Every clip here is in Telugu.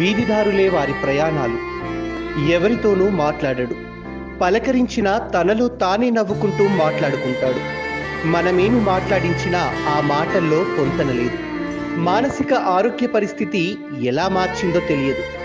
వీధిదారులే వారి ప్రయాణాలు. ఎవరితోనూ మాట్లాడడు. పలకరించినా తనలో తానే నవ్వుకుంటూ మాట్లాడుకుంటాడు. మనమేమి మాట్లాడించినా ఆ మాటల్లో పొంతన లేదు. మానసిక ఆరోగ్య పరిస్థితి ఎలా మార్చిందో తెలియదు.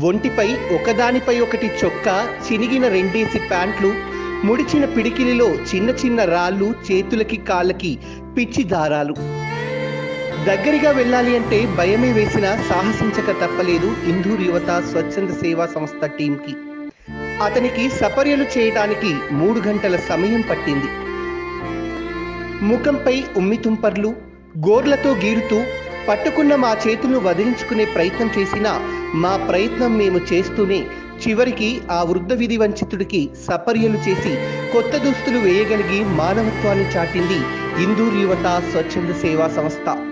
ఒంటిపై ఒకదానిపై ఒకటి చొక్కా చినిగిన రెండేసి ప్యాంట్లు ముడిచిన పిడికిలిలో చిన్న చిన్న రాళ్ళు చేతులకి కాళ్ళకి పిచ్చి దారాలు. దగ్గరగా వెళ్ళాలి అంటే భయమే వేసిన సాహసించక తప్పలేదు ఇందూర్ యువత స్వచ్ఛంద సేవా సంస్థ టీంకి అతనికి సపర్యలు చేయడానికి మూడు గంటల సమయం పట్టింది. ముఖంపై ఉమ్మితుంపర్లు గోర్లతో గీరుతూ పట్టుకున్న మా చేతులు వదిలించుకునే ప్రయత్నం చేసినా మా ప్రయత్నం మేము చేస్తూనే చివరికి ఆ వృద్ధ విధి వంచితుడికి సపర్యలు చేసి కొత్త దుస్తులు వేయగలిగి మానవత్వాన్ని చాటింది ఇందూర్ యువత స్వచ్ఛంద సేవా సంస్థ.